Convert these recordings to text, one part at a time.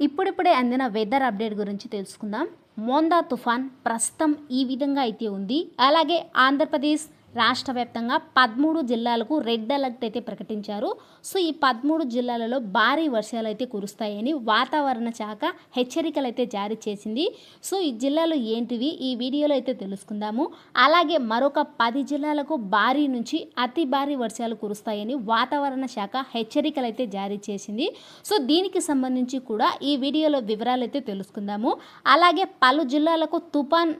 ఇప్పుడిప్పుడే అందిన weather update గురించి తెలుసుకుందాం. మోందా తుఫాన్ ప్రస్తుతం ఈ విధంగా అయితే ఉంది. అలాగే ఆంధ్రప్రదేశ్ రాష్ట్ర వ్యాప్తంగా పదమూడు జిల్లాలకు రెడ్ అలర్ట్ అయితే ప్రకటించారు. సో ఈ పదమూడు జిల్లాలలో భారీ వర్షాలు అయితే కురుస్తాయని వాతావరణ శాఖ హెచ్చరికలు అయితే జారీ చేసింది. సో ఈ జిల్లాలు ఏంటివి? ఈ వీడియోలో అయితే తెలుసుకుందాము. అలాగే మరొక పది జిల్లాలకు భారీ నుంచి అతి భారీ వర్షాలు కురుస్తాయని వాతావరణ శాఖ హెచ్చరికలు అయితే జారీ చేసింది. సో దీనికి సంబంధించి కూడా ఈ వీడియోలో వివరాలు అయితే తెలుసుకుందాము. అలాగే పలు జిల్లాలకు తుఫాన్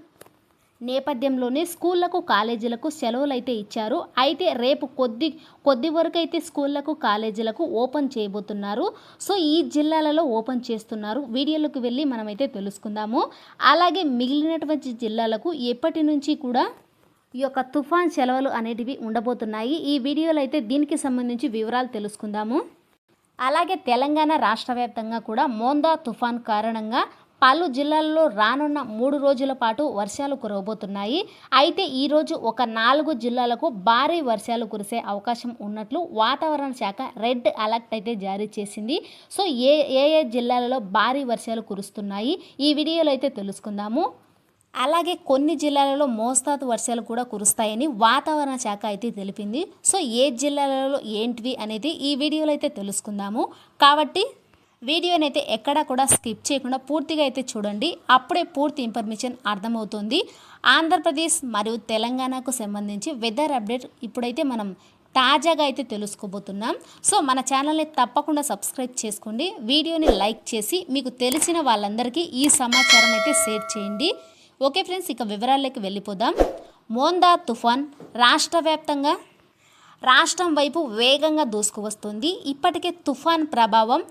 నేపథ్యంలోనే స్కూళ్ళకు కాలేజీలకు సెలవులు అయితే ఇచ్చారు. అయితే రేపు కొద్ది కొద్ది వరకు అయితే స్కూళ్ళకు కాలేజీలకు ఓపెన్ చేయబోతున్నారు. సో ఈ జిల్లాలలో ఓపెన్ చేస్తున్నారు. వీడియోలకు వెళ్ళి మనమైతే తెలుసుకుందాము. అలాగే మిగిలినటువంటి జిల్లాలకు ఎప్పటి నుంచి కూడా ఈ యొక్క తుఫాన్ సెలవులు అనేటివి ఉండబోతున్నాయి. ఈ వీడియోలో అయితే దీనికి సంబంధించి వివరాలు తెలుసుకుందాము. అలాగే తెలంగాణ రాష్ట్ర వ్యాప్తంగా కూడా మోందా తుఫాన్ కారణంగా పలు జిల్లాల్లో రానున్న మూడు రోజుల పాటు వర్షాలు కురవబోతున్నాయి. అయితే ఈరోజు ఒక నాలుగు జిల్లాలకు భారీ వర్షాలు కురిసే అవకాశం ఉన్నట్లు వాతావరణ శాఖ రెడ్ అలర్ట్ అయితే జారీ చేసింది. సో ఏ ఏ ఏ జిల్లాలలో భారీ వర్షాలు కురుస్తున్నాయి? ఈ వీడియోలో అయితే తెలుసుకుందాము. అలాగే కొన్ని జిల్లాలలో మోస్తాదు వర్షాలు కూడా కురుస్తాయని వాతావరణ శాఖ అయితే తెలిపింది. సో ఏ జిల్లాలలో ఏంటివి అనేది ఈ వీడియోలో అయితే తెలుసుకుందాము. కాబట్టి వీడియోని అయితే ఎక్కడా కూడా స్కిప్ చేయకుండా పూర్తిగా అయితే చూడండి. అప్పుడే పూర్తి ఇన్ఫర్మేషన్ అర్థమవుతుంది. ఆంధ్రప్రదేశ్ మరియు తెలంగాణకు సంబంధించి వెదర్ అప్డేట్ ఇప్పుడైతే మనం తాజాగా అయితే తెలుసుకోబోతున్నాం. సో మన ఛానల్ని తప్పకుండా సబ్స్క్రైబ్ చేసుకోండి. వీడియోని లైక్ చేసి మీకు తెలిసిన వాళ్ళందరికీ ఈ సమాచారం అయితే షేర్ చేయండి. ఓకే ఫ్రెండ్స్ ఇక వివరాల్లోకి వెళ్ళిపోదాం. మోందా తుఫాన్ రాష్ట్ర వ్యాప్తంగా రాష్ట్రం వైపు వేగంగా దూసుకువస్తుంది. ఇప్పటికే తుఫాన్ ప్రభావం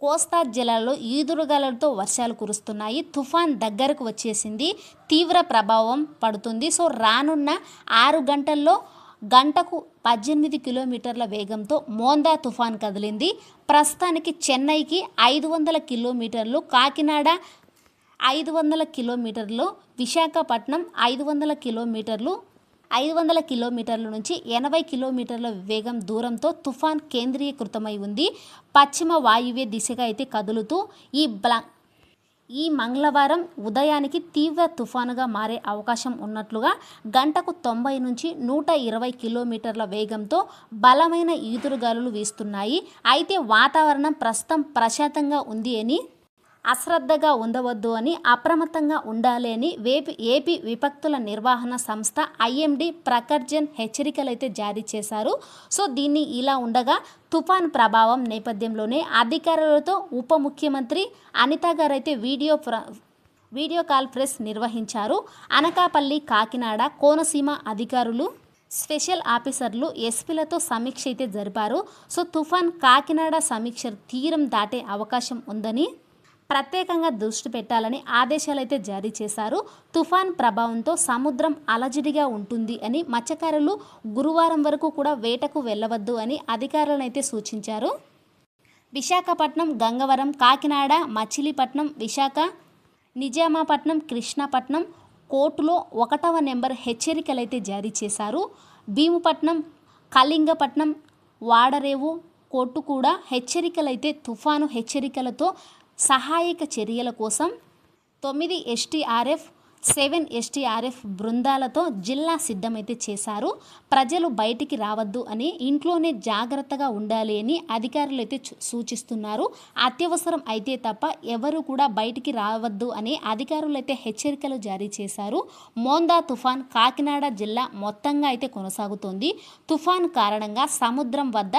కోస్తా జిల్లాలో ఈదురుగాలతో వర్షాలు కురుస్తున్నాయి. తుఫాన్ దగ్గరకు వచ్చేసింది. తీవ్ర ప్రభావం పడుతుంది. సో రానున్న ఆరు గంటల్లో గంటకు పద్దెనిమిది కిలోమీటర్ల వేగంతో మోందా తుఫాన్ కదిలింది. ప్రస్తుతానికి చెన్నైకి ఐదు వందల కిలోమీటర్లు కాకినాడ ఐదు వందల కిలోమీటర్లు విశాఖపట్నం ఐదు వందల కిలోమీటర్లు ఐదు వందల కిలోమీటర్ల నుంచి ఎనభై కిలోమీటర్ల వేగం దూరంతో తుఫాన్ కేంద్రీకృతమై ఉంది. పశ్చిమ వాయువ్య దిశగా అయితే కదులుతూ ఈ బ్లా ఈ మంగళవారం ఉదయానికి తీవ్ర తుఫానుగా మారే అవకాశం ఉన్నట్లుగా గంటకు తొంభై నుంచి నూట ఇరవై కిలోమీటర్ల వేగంతో బలమైన ఈదురుగాలులు వీస్తున్నాయి. అయితే వాతావరణం ప్రస్తుతం ప్రశాంతంగా ఉంది అని అశ్రద్ధగా ఉండవద్దు అని అప్రమత్తంగా ఉండాలి అని వేపి ఏపీ విపత్తుల నిర్వహణ సంస్థ ఐఎండి ప్రకర్జన్ హెచ్చరికలు అయితే జారీ చేశారు. సో దీన్ని ఇలా ఉండగా తుఫాన్ ప్రభావం నేపథ్యంలోనే అధికారులతో ఉప ముఖ్యమంత్రి అనిత గారు అయితే వీడియో ప్ర వీడియో కాన్ఫరెన్స్ నిర్వహించారు. అనకాపల్లి కాకినాడ కోనసీమ అధికారులు స్పెషల్ ఆఫీసర్లు ఎస్పీలతో సమీక్ష అయితే జరిపారు. సో తుఫాన్ కాకినాడ సమీక్ష తీరం దాటే అవకాశం ఉందని ప్రత్యేకంగా దృష్టి పెట్టాలని ఆదేశాలు అయితే జారీ చేశారు. తుఫాన్ ప్రభావంతో సముద్రం అలజడిగా ఉంటుంది అని మత్స్యకారులు గురువారం వరకు కూడా వేటకు వెళ్ళవద్దు అని అధికారులను అయితే సూచించారు. విశాఖపట్నం గంగవరం కాకినాడ మచిలీపట్నం విశాఖ నిజామాపట్నం కృష్ణాపట్నం కోర్టులో ఒకటవ నెంబర్ హెచ్చరికలు అయితే జారీ చేశారు. భీముపట్నం కళింగపట్నం వాడరేవు కోర్టు కూడా హెచ్చరికలైతే తుఫాను హెచ్చరికలతో సహాయక చర్యల కోసం తొమ్మిది ఎస్టీఆర్ఎఫ్ సెవెన్ ఎస్టీఆర్ఎఫ్ బృందాలతో జిల్లా సిద్ధమైతే చేశారు. ప్రజలు బయటికి రావద్దు అని ఇంట్లోనే జాగ్రత్తగా ఉండాలి అని అధికారులు అయితే సూచిస్తున్నారు. అత్యవసరం అయితే తప్ప ఎవరు కూడా బయటికి రావద్దు అని అధికారులు అయితే హెచ్చరికలు జారీ చేశారు. మోందా తుఫాన్ కాకినాడ జిల్లా మొత్తంగా అయితే కొనసాగుతోంది. తుఫాన్ కారణంగా సముద్రం వద్ద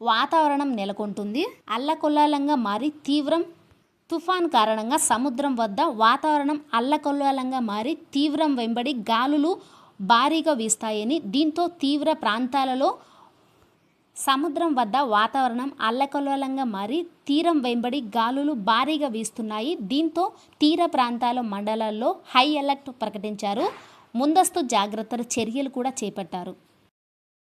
వాతావరణం నెలకొంటుంది. అల్లకొల్లాలంగా మారి తీవ్రం తుఫాన్ కారణంగా సముద్రం వద్ద వాతావరణం అల్లకొల్లాలంగా మారి తీవ్రం వెంబడి గాలులు భారీగా వీస్తాయని దీంతో తీవ్ర ప్రాంతాలలో సముద్రం వద్ద వాతావరణం అల్లకల్లోలంగా మారి తీరం వెంబడి గాలులు భారీగా వీస్తున్నాయి. దీంతో తీర ప్రాంతాల మండలాల్లో హై అలర్ట్ ప్రకటించారు. ముందస్తు జాగ్రత్తల చర్యలు కూడా చేపట్టారు.